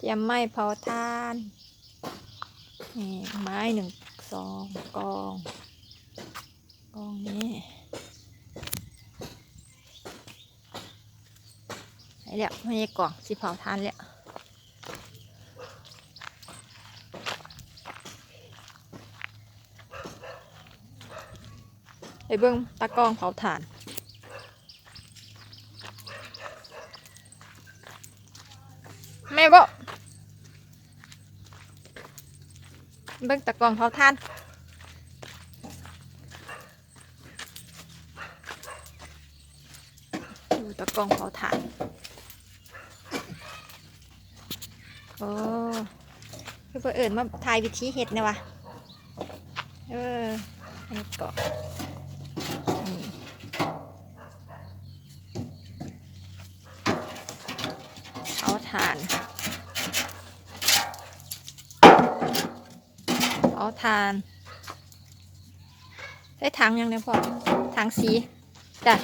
เตรียมไม้เผาทานนี่ไม้หนึ่งสองกองกองนี้ไอ้แล้วไม่ใช่กล่องสิเผาทานแล้วไปเบิ้งตากล้องเผาถ่าน แม่บอก เบิ่งตะกรองเผาท่านดูตะกรองเผาถ่านโอ้คือเพื่อเอิญมาถ่ายวิธีเห็ดเนี่ยวะเออเห็ดก่อนนี่เผาถ่าน เอาทาน ได้ถังยังเนี่ยพ่อถังสีจ้ะ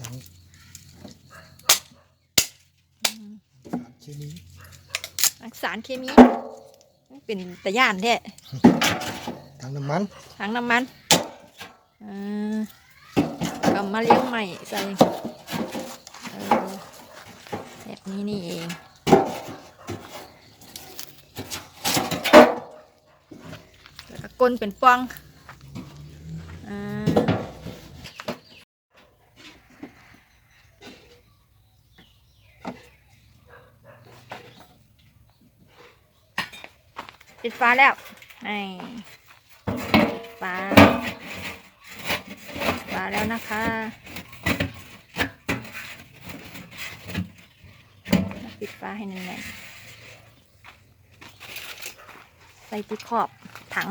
ทั้งเคมีถังสารเคมี เป็นตะย่านแท้ทั้งน้ำมันถังน้ำมันอ่าก็มาเลี้ยงใหม่ใส่เออแบบนี้นี่เอง แล้วก็ก้นเป็นปองปิดฟ้าแล้วนี่ปิดฟ้าฟ้าแล้วนะคะปิดฟ้าให้แน่นๆ ใส่ที่ขอบถัง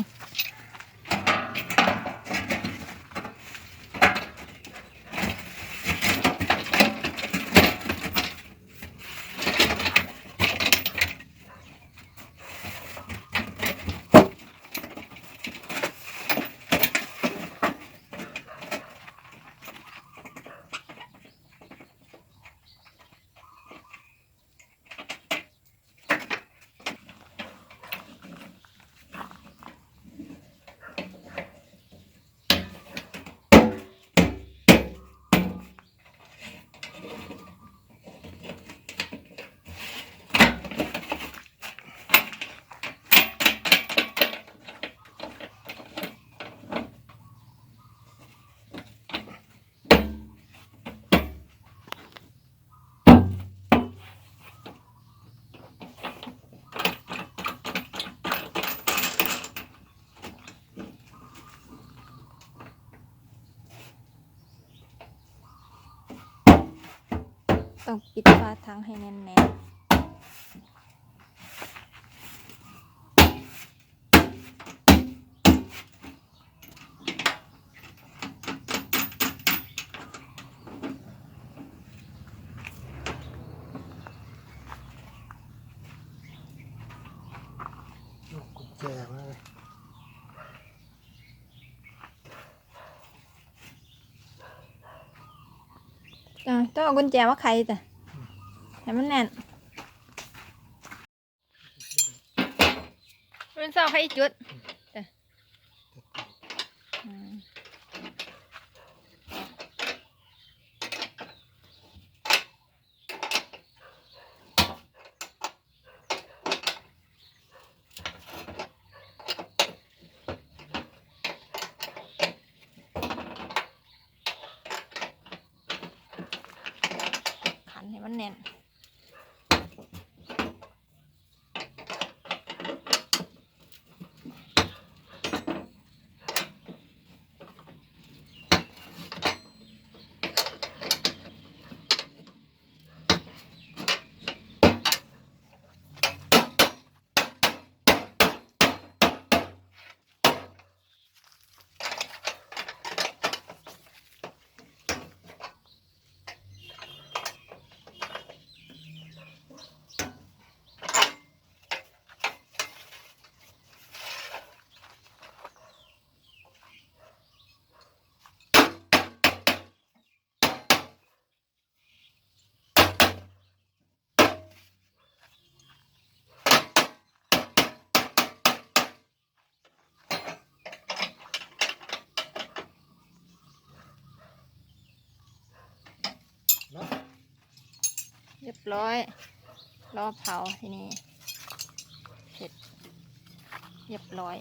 ต้องปิดฝาถังให้แน่นๆลูกกุญแจมาเลย จ้ะต้องเอากุญแจว่าใครจ้ะให้มันแน่นรุ่นเสาใครจุดจ้ะ ให้มันแน่น เรียบร้อย รอเผาทีนี้ เสร็จ เรียบร้อย